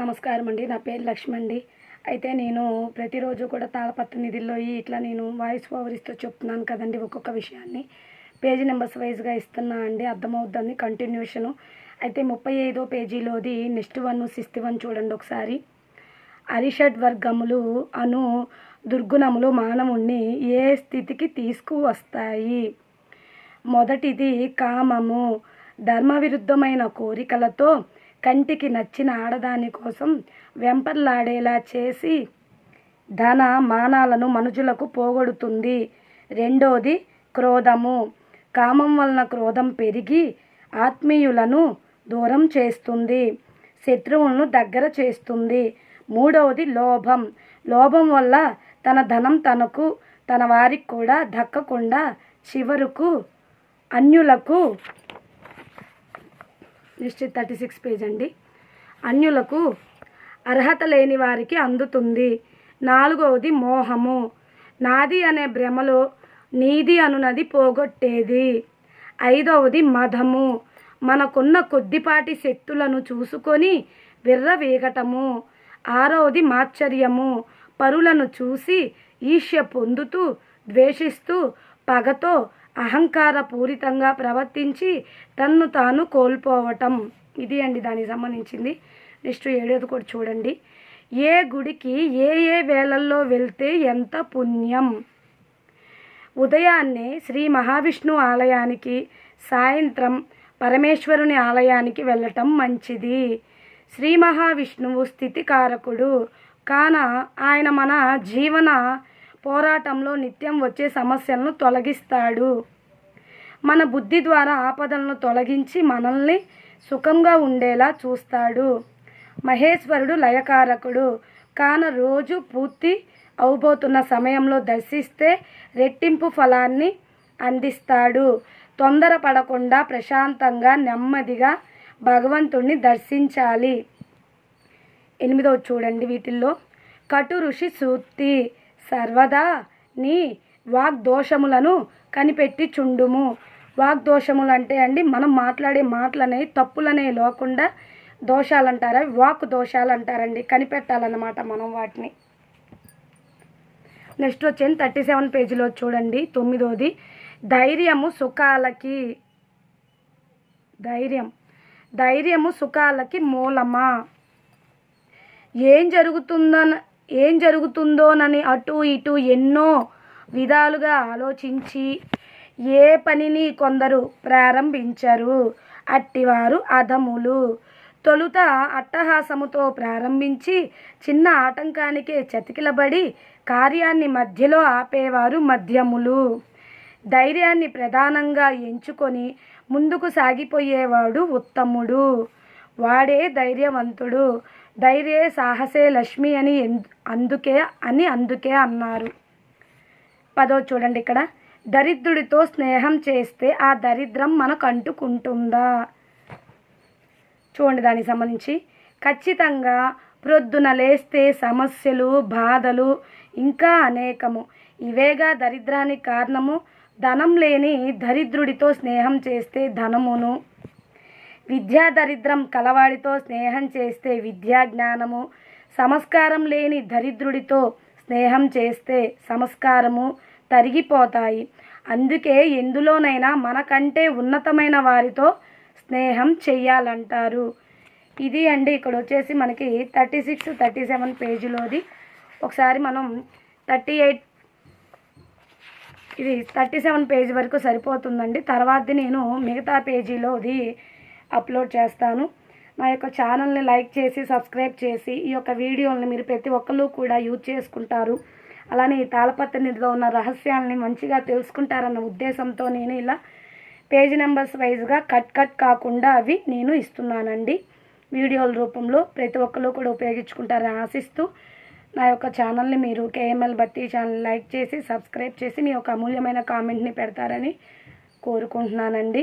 నమస్కారం అండి నా పేరు లక్ష్మి అండి అయితే నేను ప్రతిరోజు కూడా తాళపత్ర నిధుల్లో ఇట్లా నేను వాయిస్ ఓవర్ ఇస్తూ చెప్తున్నాను కదండి ఒక్కొక్క విషయాన్ని. పేజీ నెంబర్స్ వైజ్గా ఇస్తున్నా అండి. అర్థమవుద్దని కంటిన్యూషను. అయితే ముప్పై ఐదో పేజీలోది నెక్స్ట్ వన్ సిక్స్త్ వన్ చూడండి ఒకసారి. అరిషడ్ వర్గములు అను దుర్గుణములు మానవుణ్ణి ఏ స్థితికి తీసుకువస్తాయి? మొదటిది కామము. ధర్మ విరుద్ధమైన కోరికలతో కంటికి నచ్చిన ఆడదాని కోసం వెంపర్లాడేలా చేసి ధన మానాలను మనుషులకు పోగొడుతుంది. రెండోది క్రోధము. కామం వలన క్రోధం పెరిగి ఆత్మీయులను దూరం చేస్తుంది. శత్రువులను దగ్గర చేస్తుంది. మూడవది లోభం. లోభం వల్ల తన ధనం తనకు తన వారికి కూడా దక్కకుండా చివరకు అన్యులకు లిస్ట్ థర్టీ సిక్స్ పేజ్ అండి. అన్యులకు అర్హత లేని వారికి అందుతుంది. నాలుగవది మోహము. నాది అనే భ్రమలో నీది అనునది పోగొట్టేది. ఐదవది మదము మనకున్న కొద్దిపాటి శక్తులను చూసుకొని విర్రవీగటము. ఆరవది మాశ్చర్యము పరులను చూసి ఈర్ష్య పొందుతూ ద్వేషిస్తూ పగతో అహంకారపూరితంగా ప్రవర్తించి తన్ను తాను కోల్పోవటం. ఇది అండి దానికి సంబంధించింది. నెక్స్ట్ ఏడోది కూడా చూడండి. ఏ గుడికి ఏ ఏ వేళల్లో వెళ్తే ఎంత పుణ్యం? ఉదయాన్నే శ్రీ మహావిష్ణు ఆలయానికి సాయంత్రం పరమేశ్వరుని ఆలయానికి వెళ్ళటం మంచిది. శ్రీ మహావిష్ణువు స్థితికారకుడు. కాన ఆయన మన జీవన పోరాటంలో నిత్యం వచ్చే సమస్యలను తొలగిస్తాడు. మన బుద్ధి ద్వారా ఆపదలను తొలగించి మనల్ని సుఖంగా ఉండేలా చూస్తాడు. మహేశ్వరుడు లయకారకుడు. కాన రోజు పూర్తి అవబోతున్న సమయంలో దర్శిస్తే రెట్టింపు ఫలాన్ని అందిస్తాడు. తొందరపడకుండా ప్రశాంతంగా నెమ్మదిగా భగవంతుణ్ణి దర్శించాలి. ఎనిమిదవ చూడండి వీటిల్లో. కటు ఋషి సూక్తి. సర్వదా నీ వాగ్దోషములను కనిపెట్టి చుండుము. వాగ్దోషములు అంటే అండి మనం మాట్లాడే మాటలనే తప్పులనే లేకుండా దోషాలు అంటారా వాక్ దోషాలు అంటారండి కనిపెట్టాలన్నమాట మనం వాటిని. నెక్స్ట్ వచ్చేది థర్టీ సెవెన్ పేజీలో చూడండి తొమ్మిదోది ధైర్యము సుఖాలకి ధైర్యం ధైర్యము సుఖాలకి మూలమా? ఏం జరుగుతుందన ఏం జరుగుతుందోనని అటు ఇటు ఎన్నో విధాలుగా ఆలోచించి ఏ పనిని కొందరు ప్రారంభించరు. అట్టివారు అధములు. తొలుత అట్టహాసముతో ప్రారంభించి చిన్న ఆటంకానికే చతికిలబడి కార్యాన్ని మధ్యలో ఆపేవారు మధ్యములు. ధైర్యాన్ని ప్రధానంగా ఎంచుకొని ముందుకు సాగిపోయేవాడు ఉత్తముడు. వాడే ధైర్యవంతుడు. ధైర్యే సాహసే లక్ష్మి అని అందుకే అని అందుకే అన్నారు. పదో చూడండి ఇక్కడ. దరిద్రుడితో స్నేహం చేస్తే ఆ దరిద్రం మనకు అంటుకుంటుందా చూడండి దానికి సంబంధించి. ఖచ్చితంగా ప్రొద్దున లేస్తే సమస్యలు బాధలు ఇంకా అనేకము. ఇవేగా దరిద్రానికి కారణము? ధనం లేని దరిద్రుడితో స్నేహం చేస్తే ధనమును. విద్యా దరిద్రం కలవాడితో స్నేహం చేస్తే విద్యా జ్ఞానము సంస్కారం లేని దరిద్రుడితో స్నేహం చేస్తే సంస్కారము తరిగిపోతాయి. అందుకే ఎందులోనైనా మనకంటే ఉన్నతమైన వారితో స్నేహం చెయ్యాలంటారు. ఇది అండి ఇక్కడ వచ్చేసి మనకి థర్టీ సిక్స్ థర్టీ సెవెన్ పేజీలోది. ఒకసారి మనం థర్టీ ఎయిట్ ఇది థర్టీ సెవెన్ పేజీ వరకు సరిపోతుందండి. తర్వాతది నేను మిగతా పేజీలోది అప్లోడ్ చేస్తాను. నా యొక్క ఛానల్ని లైక్ చేసి సబ్స్క్రైబ్ చేసి ఈ యొక్క వీడియోని మీరు ప్రతి ఒక్కరు కూడా యూజ్ చేసుకుంటారు. అలానే ఈ తాళపత్ర నిధిలో ఉన్న రహస్యాలని మంచిగా తెలుసుకుంటారన్న ఉద్దేశంతో నేను ఇలా పేజ్ నెంబర్స్ వైజ్గా కట్ కట్ కాకుండా అవి నేను ఇస్తున్నానండి. వీడియోల రూపంలో ప్రతి ఒక్కరు కూడా ఉపయోగించుకుంటారని ఆశిస్తూ నా యొక్క ఛానల్ని మీరు కేఎంఎల్ బత్తి ఛానల్ లైక్ చేసి సబ్స్క్రైబ్ చేసి మీ యొక్క అమూల్యమైన కామెంట్ని పెడతారని కోరుకుంటున్నానండి.